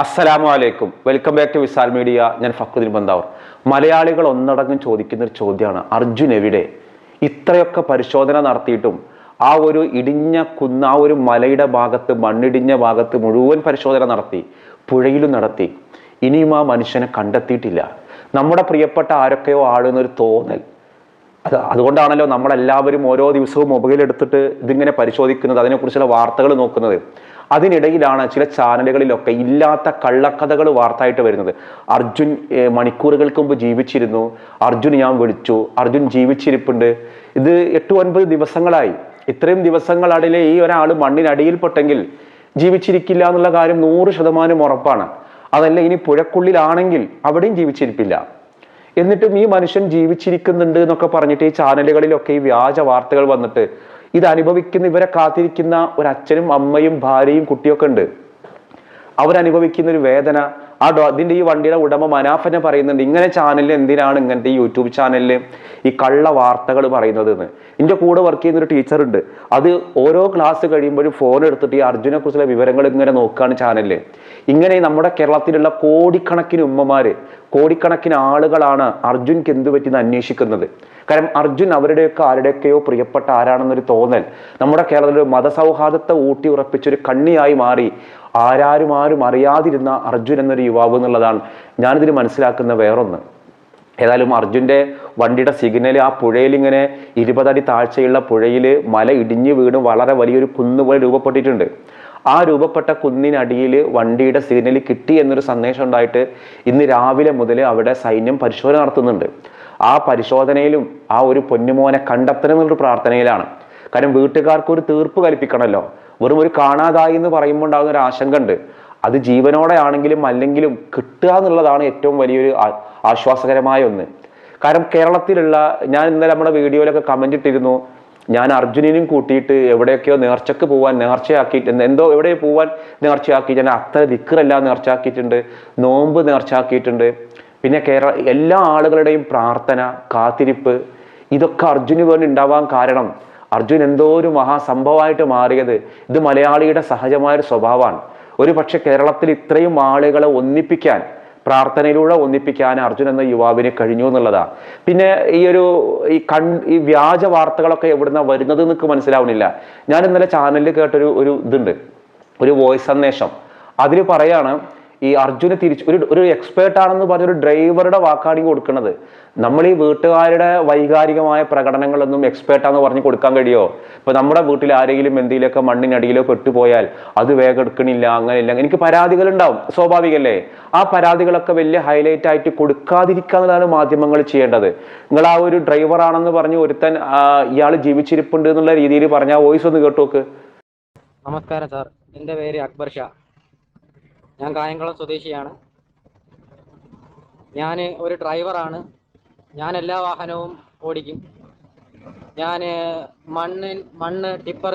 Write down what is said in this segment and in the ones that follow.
അസ്സലാമു അലൈക്കും welcome back to Visal media ഞാൻ ഫക്രുദ്ദീൻ ബന്ദാവർ. മലയാളികൾ ഒന്നടങ്കം ചോദിക്കുന്ന ഒരു ചോദ്യമാണ് അർജുൻ എവിടെ? ഇത്രയൊക്കെ പരിശോധന നടത്തിയിട്ടും ആ ഒരു ഇടിഞ്ഞ കുന്ന് ആ ഒരു മലയുടെ ഭാഗത്ത് മണ്ണിടിഞ്ഞ ഭാഗത്ത് മുഴുവൻ പരിശോധന നടത്തി പുഴയിലും നടത്തി. ഇനിയും ആ മനുഷ്യനെ കണ്ടെത്തിയിട്ടില്ല. നമ്മുടെ പ്രിയപ്പെട്ട ആരൊക്കെയോ ആളുന്നൊരു തോന്നൽ. അത് അതുകൊണ്ടാണല്ലോ നമ്മളെല്ലാവരും ഓരോ ദിവസവും മൊബൈൽ എടുത്തിട്ട് ഇതിങ്ങനെ പരിശോധിക്കുന്നത് അതിനെക്കുറിച്ചുള്ള വാർത്തകൾ നോക്കുന്നത്. അതിനിടയിലാണ് ചില ചാനലുകളിലൊക്കെ ഇല്ലാത്ത കള്ളക്കഥകൾ വാർത്തയായിട്ട് വരുന്നത്. അർജുൻ മണിക്കൂറുകൾക്ക് മുമ്പ് ജീവിച്ചിരുന്നു. അർജുൻ ഞാൻ വിളിച്ചു. അർജുൻ ജീവിച്ചിരിപ്പുണ്ട്. ഇത് എട്ട് ഒൻപത് ദിവസങ്ങളായി. ഇത്രയും ദിവസങ്ങളടിലെ ഈ ഒരാൾ മണ്ണിനടിയിൽപ്പെട്ടെങ്കിൽ ജീവിച്ചിരിക്കില്ല എന്നുള്ള കാര്യം നൂറ് ശതമാനം ഉറപ്പാണ്. അതല്ല ഇനി പുഴക്കുള്ളിലാണെങ്കിൽ അവിടെയും ജീവിച്ചിരിപ്പില്ല. എന്നിട്ടും ഈ മനുഷ്യൻ ജീവിച്ചിരിക്കുന്നുണ്ട് എന്നൊക്കെ പറഞ്ഞിട്ട് ഈ ചാനലുകളിലൊക്കെ ഈ വ്യാജ വാർത്തകൾ വന്നിട്ട് ഇത് അനുഭവിക്കുന്ന ഇവരെ കാത്തിരിക്കുന്ന ഒരു അച്ഛനും അമ്മയും ഭാര്യയും കുട്ടിയൊക്കെ ഉണ്ട്. അവരനുഭവിക്കുന്ന ഒരു വേദന. ആ ഡോ ഈ വണ്ടിയുടെ ഉടമ മനാഫനെ പറയുന്നുണ്ട് ഇങ്ങനെ ചാനലിൽ എന്തിനാണ് ഇങ്ങനത്തെ ഈ യൂട്യൂബ് ചാനലിൽ ഈ കള്ള വാർത്തകൾ പറയുന്നത് എന്ന് എന്റെ കൂടെ വർക്ക് ചെയ്യുന്ന ഒരു ടീച്ചർ ഉണ്ട്. അത് ഓരോ ക്ലാസ് കഴിയുമ്പോഴും ഫോൺ എടുത്തിട്ട് ഈ അർജുനെ കുറിച്ചുള്ള വിവരങ്ങൾ ഇങ്ങനെ നോക്കുകയാണ് ചാനലിൽ ഇങ്ങനെ നമ്മുടെ കേരളത്തിലുള്ള കോടിക്കണക്കിന് ഉമ്മമാര് കോടിക്കണക്കിന് ആളുകളാണ് അർജുൻക്ക് എന്ത് പറ്റിയെന്ന് അന്വേഷിക്കുന്നത്. കാരണം അർജുൻ അവരുടെയൊക്കെ ആരുടെയൊക്കെയോ പ്രിയപ്പെട്ട ആരാണെന്നൊരു തോന്നൽ. നമ്മുടെ കേരളത്തിൽ മതസൗഹാർദ്ദത്തെ ഊട്ടി ഉറപ്പിച്ചൊരു കണ്ണിയായി മാറി. ആരാരും ആരും അറിയാതിരുന്ന അർജുൻ എന്നൊരു യുവാവ് എന്നുള്ളതാണ് ഞാനിതിൽ മനസ്സിലാക്കുന്ന വേറൊന്ന്. ഏതായാലും അർജുന്റെ വണ്ടിയുടെ സിഗ്നൽ ആ പുഴയിൽ ഇങ്ങനെ ഇരുപതടി താഴ്ചയുള്ള പുഴയിൽ മല ഇടിഞ്ഞു വീണ് വളരെ വലിയൊരു കുന്ന് പോലെ രൂപപ്പെട്ടിട്ടുണ്ട്. ആ രൂപപ്പെട്ട കുന്നിനടിയിൽ വണ്ടിയുടെ സിഗ്നൽ കിട്ടി എന്നൊരു സന്ദേശം ഉണ്ടായിട്ട് ഇന്ന് രാവിലെ മുതൽ അവിടെ സൈന്യം പരിശോധന നടത്തുന്നുണ്ട്. ആ പരിശോധനയിലും ആ ഒരു പൊന്നുമോനെ കണ്ടെത്തണം എന്നുള്ളൊരു പ്രാർത്ഥനയിലാണ്. കാരണം വീട്ടുകാർക്ക് ഒരു തീർപ്പ് കൽപ്പിക്കണമല്ലോ. വെറും ഒരു കാണാതായി എന്ന് പറയുമ്പോൾ ഉണ്ടാകുന്ന ഒരു ആശങ്ക ഉണ്ട് അത് ജീവനോടെ ആണെങ്കിലും അല്ലെങ്കിലും കിട്ടുക എന്നുള്ളതാണ് ഏറ്റവും വലിയൊരു ആശ്വാസകരമായ ഒന്ന്. കാരണം കേരളത്തിലുള്ള ഞാൻ ഇന്നലെ നമ്മുടെ വീഡിയോയിലൊക്കെ കമന്റ് ഇട്ടിരുന്നു. ഞാൻ അർജുനനും കൂട്ടിയിട്ട് എവിടെയൊക്കെയോ നേർച്ചക്ക് പോവാൻ നേർച്ചയാക്കിയിട്ട് എന്ത് എവിടെ പോവാൻ നേർച്ചയാക്കി ഞാൻ അത്ര ദിക്കറെല്ലാം നേർച്ചയാക്കിയിട്ടുണ്ട്. നോമ്പ് നേർച്ചയാക്കിയിട്ടുണ്ട്. പിന്നെ കേരള എല്ലാ ആളുകളുടെയും പ്രാർത്ഥന കാത്തിരിപ്പ് ഇതൊക്കെ അർജുന് വേണ്ടി ഉണ്ടാവാൻ കാരണം അർജുൻ എന്തോ ഒരു മഹാസംഭവമായിട്ട് മാറിയത്. ഇത് മലയാളിയുടെ സഹജമായ ഒരു സ്വഭാവമാണ്. ഒരു പക്ഷെ കേരളത്തിൽ ഇത്രയും ആളുകളെ ഒന്നിപ്പിക്കാൻ പ്രാർത്ഥനയിലൂടെ ഒന്നിപ്പിക്കാൻ അർജുൻ എന്ന യുവാവിന് കഴിഞ്ഞു എന്നുള്ളതാണ് പിന്നെ ഈ ഒരു ഈ കൺ ഈ വ്യാജ വാർത്തകളൊക്കെ എവിടുന്ന വരുന്നത് എന്നൊക്കെ മനസ്സിലാവുന്നില്ല. ഞാൻ ഇന്നലെ ചാനലിൽ കേട്ടൊരു ഒരു ഇതുണ്ട്. ഒരു വോയിസ് സന്ദേശം അതിൽ പറയാണ് ഈ അർജുന തിരിച്ച് ഒരു ഒരു എക്സ്പേർട്ട് ആണെന്ന് പറഞ്ഞ ഒരു ഡ്രൈവറുടെ വാക്കാണ് ഈ കൊടുക്കുന്നത് നമ്മൾ ഈ വീട്ടുകാരുടെ വൈകാരികമായ പ്രകടനങ്ങളൊന്നും എക്സ്പേർട്ട് ആണെന്ന് പറഞ്ഞ് കൊടുക്കാൻ കഴിയോ? ഇപ്പൊ നമ്മുടെ വീട്ടിൽ ആരെങ്കിലും എന്തെങ്കിലുമൊക്കെ മണ്ണിനടിയിലോ പെട്ടുപോയാൽ അത് വേഗം എടുക്കണില്ല അങ്ങനെയില്ല. എനിക്ക് പരാതികൾ ഉണ്ടാവും സ്വാഭാവികല്ലേ? ആ പരാതികളൊക്കെ വലിയ ഹൈലൈറ്റ് ആയിട്ട് കൊടുക്കാതിരിക്കുക എന്നുള്ളതാണ് മാധ്യമങ്ങൾ ചെയ്യേണ്ടത്. നിങ്ങൾ ആ ഒരു ഡ്രൈവർ ആണെന്ന് പറഞ്ഞ് ഒരുത്തൻ ഇയാൾ ജീവിച്ചിരിപ്പുണ്ട് എന്നുള്ള രീതിയിൽ പറഞ്ഞ വോയിസ് ഒന്ന് കേട്ടു നോക്ക്. നമസ്കാരം സാർ എന്റെ പേര് അക്ബർ ഷാ. ഞാൻ കായംകുളം സ്വദേശിയാണ്. ഞാൻ ഒരു ഡ്രൈവറാണ്. ഞാൻ എല്ലാ വാഹനവും ഓടിക്കും. ഞാൻ മണ്ണിൻ മണ്ണ് ടിപ്പർ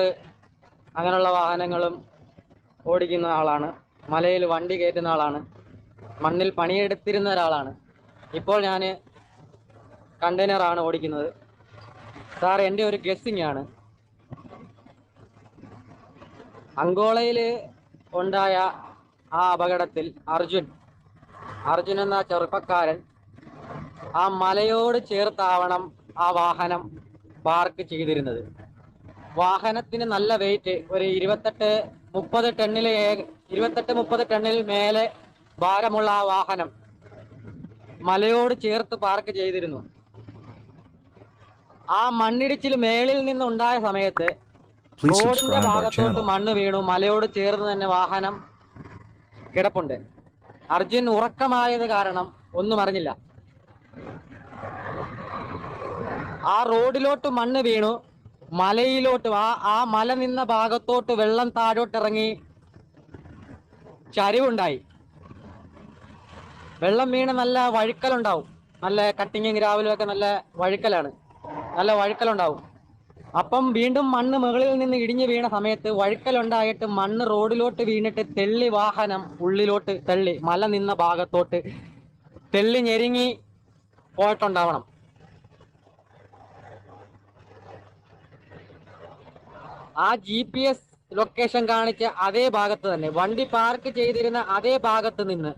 അങ്ങനെയുള്ള വാഹനങ്ങളും ഓടിക്കുന്ന ആളാണ്. മലയിൽ വണ്ടി കയറ്റുന്ന ആളാണ്. മണ്ണിൽ പണിയെടുത്തിരുന്ന ഒരാളാണ്. ഇപ്പോൾ ഞാൻ കണ്ടെയ്നറാണ് ഓടിക്കുന്നത്. സാർ എന്റെ ഒരു ഗസ്സിങ് ആണ്. അങ്കോളയിൽ ഉണ്ടായ ആ അപകടത്തിൽ അർജുൻ അർജുൻ എന്ന ചെറുപ്പക്കാരൻ ആ മലയോട് ചേർത്താവണം ആ വാഹനം പാർക്ക് ചെയ്തിരുന്നത്. വാഹനത്തിന് നല്ല വെയിറ്റ് ഒരു ഇരുപത്തെട്ട് മുപ്പത് ടണ്ണിൽ ഇരുപത്തെട്ട് മുപ്പത് ടണ്ണിൽ മേലെ ഭാരമുള്ള ആ വാഹനം മലയോട് ചേർത്ത് പാർക്ക് ചെയ്തിരുന്നു. ആ മണ്ണിടിച്ചിൽ മേളിൽ നിന്നുണ്ടായ സമയത്ത് റോഡിന്റെ ഭാഗത്തോട്ട് മണ്ണ് വീണു. മലയോട് ചേർന്ന് തന്നെ വാഹനം കിടപ്പുണ്ട്. അർജുൻ ഉറക്കമായത് കാരണം ഒന്നും അറിഞ്ഞില്ല. ആ റോഡിലോട്ട് മണ്ണ് വീണു. മലയിലോട്ട് ആ ആ മല നിന്ന ഭാഗത്തോട്ട് വെള്ളം താഴോട്ട് ഇറങ്ങി ചരിവുണ്ടായി. വെള്ളം വീണ് നല്ല വഴുക്കലുണ്ടാവും. നല്ല കട്ടിങ്ങും ഗ്രാവലും ഒക്കെ നല്ല വഴുക്കലാണ്. നല്ല വഴുക്കലുണ്ടാവും. അപ്പം വീണ്ടും മണ്ണ് മുകളിൽ നിന്ന് ഇടിഞ്ഞു വീണ സമയത്ത് വഴുക്കലുണ്ടായിട്ട് മണ്ണ് റോഡിലോട്ട് വീണിട്ട് തെള്ളി വാഹനം ഉള്ളിലോട്ട് തെള്ളി മല നിന്ന ഭാഗത്തോട്ട് തെള്ളി ഞെരുങ്ങി പോയിട്ടുണ്ടാവണം. ആ ജി പി എസ് ലൊക്കേഷൻ കാണിച്ച അതേ ഭാഗത്ത് തന്നെ വണ്ടി പാർക്ക് ചെയ്തിരുന്ന അതേ ഭാഗത്ത് നിന്ന്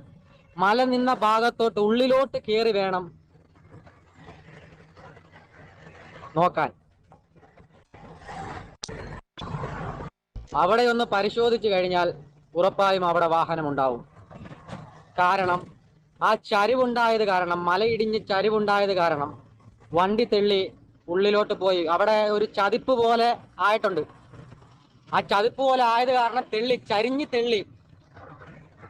മല നിന്ന ഭാഗത്തോട്ട് ഉള്ളിലോട്ട് കയറി വേണം നോക്കാൻ. അവിടെ ഒന്ന് പരിശോധിച്ചു കഴിഞ്ഞാൽ ഉറപ്പായും അവിടെ വാഹനം ഉണ്ടാവും കാരണം ആ ചരിവുണ്ടായത് കാരണം മലയിടിഞ്ഞ് ചരിവുണ്ടായത് കാരണം വണ്ടി തെള്ളി ഉള്ളിലോട്ട് പോയി. അവിടെ ഒരു ചതിപ്പ് പോലെ ആയിട്ടുണ്ട്. ആ ചതിപ്പ് പോലെ ആയത് കാരണം തെള്ളി ചരിഞ്ഞ് തെള്ളി.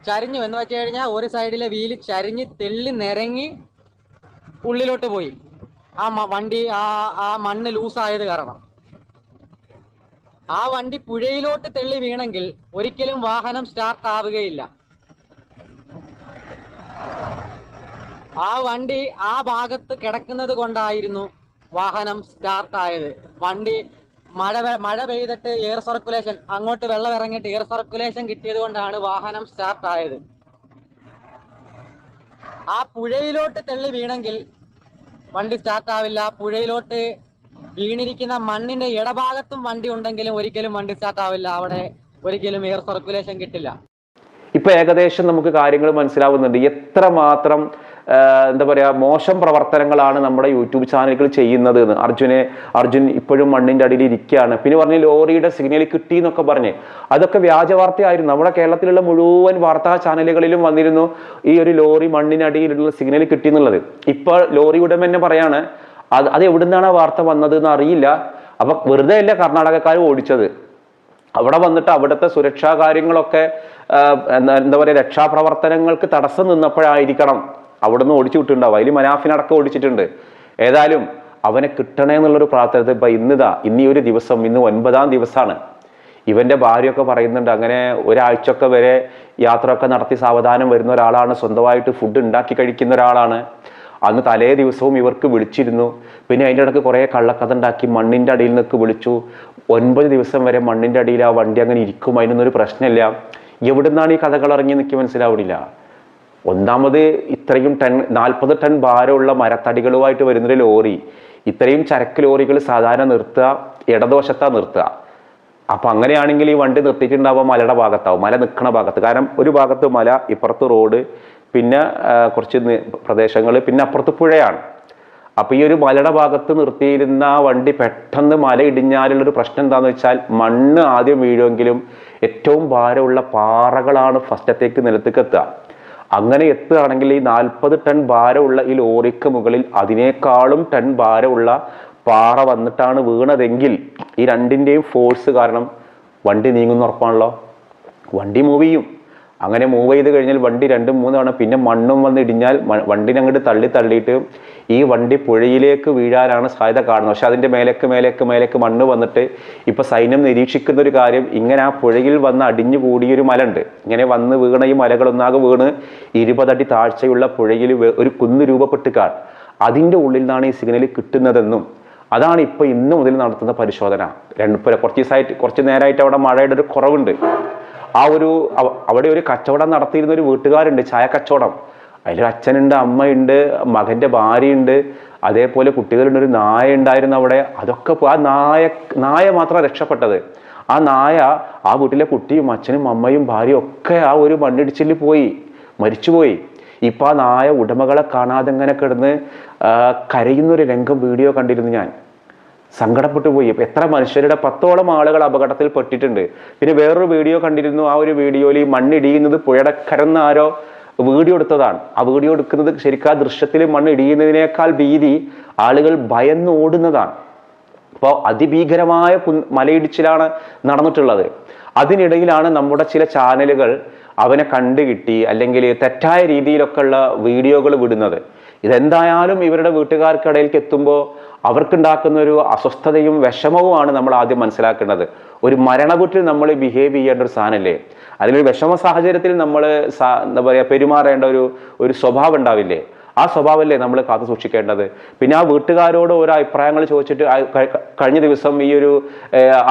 ചരിഞ്ഞു എന്ന് വെച്ച് കഴിഞ്ഞാൽ ഒരു സൈഡിലെ വീൽ ചരിഞ്ഞ് തെള്ളി നിരങ്ങി ഉള്ളിലോട്ട് പോയി. ആ വണ്ടി ആ ആ മണ്ണ് ലൂസായത് കാരണം. ആ വണ്ടി പുഴയിലോട്ട് തെള്ളി വീണെങ്കിൽ ഒരിക്കലും വാഹനം സ്റ്റാർട്ട് ആവുകയില്ല. ആ വണ്ടി ആ ഭാഗത്ത് കിടക്കുന്നത് കൊണ്ടായിരുന്നു വാഹനം സ്റ്റാർട്ട് ആയത്. വണ്ടി മഴ മഴ പെയ്തിട്ട് എയർ സർക്കുലേഷൻ അങ്ങോട്ട് വെള്ളം ഇറങ്ങിയിട്ട് എയർ സർക്കുലേഷൻ കിട്ടിയത് കൊണ്ടാണ് വാഹനം സ്റ്റാർട്ട് ആയത്. ആ പുഴയിലോട്ട് തെള്ളി വീണെങ്കിൽ വണ്ടി സ്റ്റാർട്ട് ആവില്ല. പുഴയിലോട്ട് വീണിരിക്കുന്ന മണ്ണിന്റെ ഇടഭാഗത്തും വണ്ടി ഉണ്ടെങ്കിലും ഒരിക്കലും വണ്ടി സ്റ്റാർട്ട് ആവില്ല. അവിടെ ഒരിക്കലും എയർ സർക്കുലേഷൻ കിട്ടില്ല. ഇപ്പൊ ഏകദേശം നമുക്ക് കാര്യങ്ങൾ മനസ്സിലാവുന്നുണ്ട്. എത്ര മാത്രം എന്താ പറയാ മോശം പ്രവർത്തനങ്ങളാണ് നമ്മുടെ യൂട്യൂബ് ചാനലുകൾ ചെയ്യുന്നത് എന്ന് അർജുനെ അർജുൻ ഇപ്പോഴും മണ്ണിന്റെ അടിയിൽ ഇരിക്കുകയാണ്. പിന്നെ പറഞ്ഞ് ലോറിയുടെ സിഗ്നൽ കിട്ടി എന്നൊക്കെ പറഞ്ഞ്. അതൊക്കെ വ്യാജ വാർത്തയായിരുന്നു. നമ്മുടെ കേരളത്തിലുള്ള മുഴുവൻ വാർത്താ ചാനലുകളിലും വന്നിരുന്നു ഈ ഒരു ലോറി മണ്ണിനടിയിലുള്ള സിഗ്നൽ കിട്ടി എന്നുള്ളത്. ഇപ്പോൾ ലോറി ഉടമ തന്നെ പറയാണ് അത് അത് എവിടുന്നാണ് ആ വാർത്ത വന്നത് എന്ന് അറിയില്ല. അപ്പൊ വെറുതെ അല്ല കർണാടകക്കാർ ഓടിച്ചത്. അവിടെ വന്നിട്ട് അവിടുത്തെ സുരക്ഷാ കാര്യങ്ങളൊക്കെ എന്താ പറയുക രക്ഷാപ്രവർത്തനങ്ങൾക്ക് തടസ്സം നിന്നപ്പോഴായിരിക്കണം അവിടുന്ന് ഓടിച്ചു വിട്ടിട്ടുണ്ടാവും അതിൽ മനാഫിനടക്കം ഓടിച്ചിട്ടുണ്ട്. ഏതായാലും അവനെ കിട്ടണേ എന്നുള്ളൊരു പ്രാർത്ഥന ഇപ്പൊ ഇന്നിതാ ഇന്നീ ഒരു ദിവസം ഇന്ന് ഒൻപതാം ദിവസമാണ് ഇവന്റെ ഭാര്യയൊക്കെ പറയുന്നുണ്ട് അങ്ങനെ ഒരാഴ്ചയൊക്കെ വരെ യാത്രയൊക്കെ നടത്തി സാവധാനം വരുന്ന ഒരാളാണ് സ്വന്തമായിട്ട് ഫുഡ് ഉണ്ടാക്കി കഴിക്കുന്ന ഒരാളാണ്. അന്ന് തലേ ദിവസവും ഇവർക്ക് വിളിച്ചിരുന്നു. പിന്നെ അതിന്റെ ഇടയ്ക്ക് കുറേ കള്ളക്കഥ ഉണ്ടാക്കി മണ്ണിന്റെ അടിയിൽ നിന്നൊക്കെ വിളിച്ചു. ഒൻപത് ദിവസം വരെ മണ്ണിന്റെ അടിയിൽ ആ വണ്ടി അങ്ങനെ ഇരിക്കും. അതിനൊന്നും ഒരു പ്രശ്നമില്ല. എവിടുന്നാണ് ഈ കഥകൾ ഇറങ്ങി നിൽക്കി മനസ്സിലാവില്ല ഒന്നാമത് ഇത്രയും ടൺ നാൽപ്പത് ടൺ ഭാരമുള്ള മരത്തടികളുമായിട്ട് വരുന്നൊരു ലോറി. ഇത്രയും ചരക്ക് ലോറികൾ സാധാരണ നിർത്തുക ഇടദോഷത്താ നിർത്തുക. അപ്പോൾ അങ്ങനെയാണെങ്കിൽ ഈ വണ്ടി നിർത്തിയിട്ടുണ്ടാവുക മലയുടെ ഭാഗത്താവും. മല നിൽക്കുന്ന ഭാഗത്ത്. കാരണം ഒരു ഭാഗത്ത് മല ഇപ്പുറത്ത് റോഡ് പിന്നെ കുറച്ച് പ്രദേശങ്ങൾ പിന്നെ അപ്പുറത്ത് പുഴയാണ്. അപ്പോൾ ഈ ഒരു മലയുടെ ഭാഗത്ത് നിർത്തിയിരുന്ന വണ്ടി പെട്ടെന്ന് മല ഇടിഞ്ഞാലുള്ളൊരു പ്രശ്നം എന്താണെന്ന് വെച്ചാൽ മണ്ണ് ആദ്യം വീഴുമെങ്കിലും ഏറ്റവും ഭാരമുള്ള പാറകളാണ് ഫസ്റ്റത്തേക്ക് നിലത്തേക്ക് എത്തുക. അങ്ങനെ എത്തുകയാണെങ്കിൽ ഈ നാൽപ്പത് ടൺ ഭാരമുള്ള ഈ ലോറിക്ക് മുകളിൽ അതിനേക്കാളും ടൺ ഭാരമുള്ള പാറ വന്നിട്ടാണ് വീണതെങ്കിൽ ഈ രണ്ടിന്റെയും ഫോഴ്സ് കാരണം വണ്ടി നീങ്ങുന്ന ഉറപ്പാണല്ലോ? വണ്ടി മൂവ് ചെയ്യും. അങ്ങനെ മൂവ് ചെയ്ത് കഴിഞ്ഞാൽ വണ്ടി രണ്ടും മൂന്ന് തവണ പിന്നെ മണ്ണും വന്ന് ഇടിഞ്ഞാൽ വണ്ടിനെ അങ്ങോട്ട് തള്ളി തള്ളിയിട്ട് ഈ വണ്ടി പുഴയിലേക്ക് വീഴാനാണ് സാധ്യത കാണുന്നത്. പക്ഷെ അതിന്റെ മേലേക്ക് മേലേക്ക് മേലേക്ക് മണ്ണ് വന്നിട്ട് ഇപ്പോൾ സൈന്യം നിരീക്ഷിക്കുന്ന ഒരു കാര്യം ഇങ്ങനെ ആ പുഴയിൽ വന്ന് അടിഞ്ഞു കൂടിയൊരു മല ഉണ്ട് ഇങ്ങനെ വന്ന് വീണ ഈ മലകളൊന്നാകെ വീണ് ഇരുപതടി താഴ്ചയുള്ള പുഴയിൽ ഒരു കുന്ന് രൂപപ്പെട്ട് കാണും അതിന്റെ ഉള്ളിൽ നിന്നാണ് ഈ സിഗ്നൽ കിട്ടുന്നതെന്നും അതാണ് ഇപ്പോൾ ഇന്ന് മുതൽ നടത്തുന്ന പരിശോധന. രണ്ട് കുറച്ച് ദിവസമായിട്ട് കുറച്ച് നേരമായിട്ട് അവിടെ മഴയുടെ ഒരു കുറവുണ്ട്. ആ ഒരു അവിടെ ഒരു കച്ചവടം നടത്തിയിരുന്ന ഒരു വീട്ടുകാരുണ്ട് ചായ കച്ചവടം. അതിലൊരു അച്ഛനുണ്ട് അമ്മയുണ്ട് മകന്റെ ഭാര്യയുണ്ട് അതേപോലെ കുട്ടികളുണ്ട് ഒരു നായ ഉണ്ടായിരുന്നു അവിടെ. അതൊക്കെ ആ നായ നായ മാത്രമാണ് രക്ഷപ്പെട്ടത്. ആ നായ ആ വീട്ടിലെ കുട്ടിയും അച്ഛനും അമ്മയും ഭാര്യയും ഒക്കെ ആ ഒരു മണ്ണിടിച്ചിൽ പോയി മരിച്ചുപോയി. ഇപ്പൊ ആ നായ ഉടമകളെ കാണാതെ ഇങ്ങനെ കിടന്ന് കരയുന്നൊരു രംഗം വീഡിയോ കണ്ടിരുന്നു ഞാൻ. സങ്കടപ്പെട്ടു പോയി എത്ര മനുഷ്യരുടെ പത്തോളം ആളുകൾ അപകടത്തിൽ പെട്ടിട്ടുണ്ട്. പിന്നെ വേറൊരു വീഡിയോ കണ്ടിരുന്നു. ആ ഒരു വീഡിയോയിൽ ഈ മണ്ണിടിയുന്നത് പുഴയുടെ കരന്ന് ആരോ വീഡിയോ എടുത്തതാണ്. ആ വീഡിയോ എടുക്കുന്നത് ശരിക്കും ആ ദൃശ്യത്തിൽ മണ്ണ് ഇടിയുന്നതിനേക്കാൾ ഭീതി ആളുകൾ ഭയന്ന് ഓടുന്നതാണ്. അപ്പോൾ അതിഭീകരമായ മലയിടിച്ചിലാണ് നടന്നിട്ടുള്ളത്. അതിനിടയിലാണ് നമ്മുടെ ചില ചാനലുകൾ അവനെ കണ്ടുകിട്ടി അല്ലെങ്കിൽ തെറ്റായ രീതിയിലൊക്കെയുള്ള വീഡിയോകൾ വിടുന്നത്. ഇതെന്തായാലും ഇവരുടെ വീട്ടുകാർക്കിടയിലേക്ക് എത്തുമ്പോൾ അവർക്കുണ്ടാക്കുന്ന ഒരു അസ്വസ്ഥതയും വിഷമവുമാണ് നമ്മൾ ആദ്യം മനസ്സിലാക്കേണ്ടത്. ഒരു മരണകുറ്റിൽ നമ്മൾ ബിഹേവ് ചെയ്യേണ്ട ഒരു സാധനമല്ലേ? അതിലൊരു വിഷമ സാഹചര്യത്തിൽ നമ്മൾ എന്താ പറയുക പെരുമാറേണ്ട ഒരു ഒരു സ്വഭാവം ഉണ്ടാവില്ലേ? ആ സ്വഭാവമല്ലേ നമ്മൾ കാത്തു സൂക്ഷിക്കേണ്ടത്. പിന്നെ ആ വീട്ടുകാരോട് ഓരോ അഭിപ്രായങ്ങൾ ചോദിച്ചിട്ട് കഴിഞ്ഞ ദിവസം ഈ ഒരു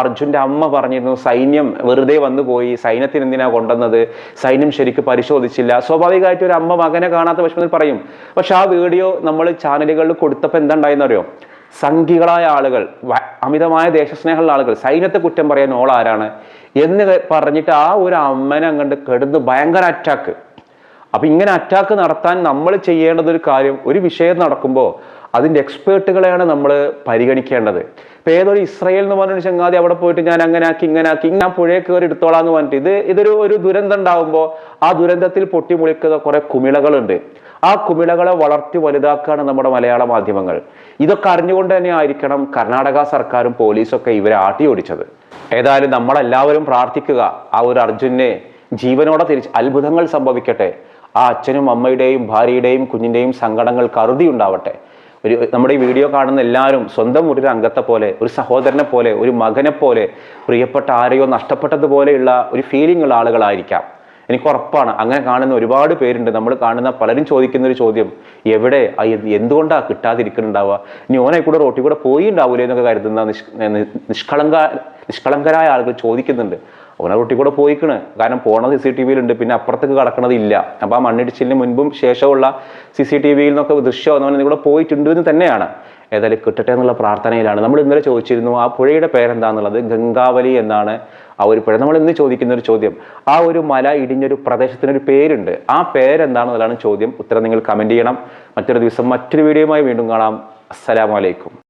അർജുന്റെ അമ്മ പറഞ്ഞിരുന്നു സൈന്യം വെറുതെ വന്നു പോയി സൈന്യത്തിന് എന്തിനാ കൊണ്ടുവന്നത്? സൈന്യം ശരിക്കും പരിശോധിച്ചില്ല. സ്വാഭാവികമായിട്ട് ഒരു അമ്മ മകനെ കാണാത്ത വിഷമത്തിൽ പറയും. പക്ഷെ ആ വീഡിയോ നമ്മൾ ചാനലുകളിൽ കൊടുത്തപ്പോൾ എന്താ സംഘികളായ ആളുകൾ അമിതമായ ദേശസ്നേഹമുള്ള ആളുകൾ സൈന്യത്തെ കുറ്റം പറയാൻ ഓൾ ആരാണ് എന്ന് പറഞ്ഞിട്ട് ആ ഒരു അമ്മനെ അങ്ങോട്ട് കെടുന്ന് ഭയങ്കര അറ്റാക്ക് അപ്പൊ ഇങ്ങനെ അറ്റാക്ക് നടത്താൻ നമ്മൾ ചെയ്യേണ്ടത് ഒരു കാര്യം ഒരു വിഷയം നടക്കുമ്പോൾ അതിന്റെ എക്സ്പേർട്ടുകളെയാണ് നമ്മൾ പരിഗണിക്കേണ്ടത്. ഇപ്പൊ ഏതൊരു ഇസ്രയേൽ എന്ന് പറഞ്ഞൊരു ചങ്ങാതി അവിടെ പോയിട്ട് ഞാൻ അങ്ങനെ ആക്കി ഇങ്ങനെ ആക്കി ഞാൻ പുഴയെ കയറി എടുത്തോളാം എന്ന് പറഞ്ഞിട്ട് ഇത് ഇതൊരു ഒരു ദുരന്തം ഉണ്ടാവുമ്പോൾ ആ ദുരന്തത്തിൽ പൊട്ടിമുളിക്കുന്ന കുറേ കുമിളകളുണ്ട്. ആ കുമിളകളെ വളർത്തി വലുതാക്കുകയാണ് നമ്മുടെ മലയാള മാധ്യമങ്ങൾ. ഇതൊക്കെ അറിഞ്ഞുകൊണ്ട് തന്നെ ആയിരിക്കണം കർണാടക സർക്കാരും പോലീസൊക്കെ ഇവരെ ആട്ടി ഓടിച്ചത്. ഏതായാലും നമ്മളെല്ലാവരും പ്രാർത്ഥിക്കുക. ആ ഒരു അർജുനെ ജീവനോടെ തിരിച്ച് അത്ഭുതങ്ങൾ സംഭവിക്കട്ടെ. ആ അച്ഛനും അമ്മയുടെയും ഭാര്യയുടെയും കുഞ്ഞിന്റെയും സങ്കടങ്ങൾക്ക് അറുതി ഉണ്ടാവട്ടെ. ഒരു നമ്മുടെ ഈ വീഡിയോ കാണുന്ന എല്ലാവരും സ്വന്തം ഒരു അംഗത്തെ പോലെ ഒരു സഹോദരനെ പോലെ ഒരു മകനെ പോലെ പ്രിയപ്പെട്ട ആരെയോ നഷ്ടപ്പെട്ടതുപോലെയുള്ള ഒരു ഫീലിംഗ് ഉള്ള ആളുകളായിരിക്കാം. എനിക്ക് ഉറപ്പാണ്. അങ്ങനെ കാണുന്ന ഒരുപാട് പേരുണ്ട്. നമ്മൾ കാണുന്ന പലരും ചോദിക്കുന്ന ഒരു ചോദ്യം എവിടെ? എന്തുകൊണ്ടാണ് എന്ത് എന്തുകൊണ്ടാ കിട്ടാതിരിക്കുന്നുണ്ടാവുക? ഇനി ഓനെ കൂടെ റോട്ടിൽ കൂടെ പോയി ഉണ്ടാവൂലേ എന്നൊക്കെ കരുതുന്ന നിഷ്കളങ്ക നിഷ്കളങ്കരായ ആളുകൾ ചോദിക്കുന്നുണ്ട്. ഓനെ റോട്ടിൽ കൂടെ പോയിക്കണ്. കാരണം പോണത് സി സി ടി വിയിലുണ്ട്. പിന്നെ അപ്പുറത്തേക്ക് കടക്കണത് ഇല്ല. അപ്പം ആ മണ്ണിടിച്ചിലിന് മുൻപും ശേഷമുള്ള സി സി ടി വിയിൽ നിന്നൊക്കെ ദൃശ്യം അവൻ കൂടെ പോയിട്ടുണ്ട് എന്ന് തന്നെയാണ്. ഏതായാലും കിട്ടട്ടെ എന്നുള്ള പ്രാർത്ഥനയിലാണ്. നമ്മൾ ഇന്നലെ ചോദിച്ചിരുന്നു ആ പുഴയുടെ പേരെന്താന്നുള്ളത്? ഗംഗാവലി എന്നാണ് ആ ഒരു പുഴ. നമ്മൾ ഇന്ന് ചോദിക്കുന്ന ഒരു ചോദ്യം. ആ ഒരു മല ഇടിഞ്ഞൊരു പ്രദേശത്തിനൊരു പേരുണ്ട്. ആ പേരെന്താണെന്നുള്ളതാണ് ചോദ്യം. ഉത്തരം നിങ്ങൾ കമന്റ് ചെയ്യണം. മറ്റൊരു ദിവസം മറ്റൊരു വീഡിയോയുമായി വീണ്ടും കാണാം. അസ്സലാമലൈക്കും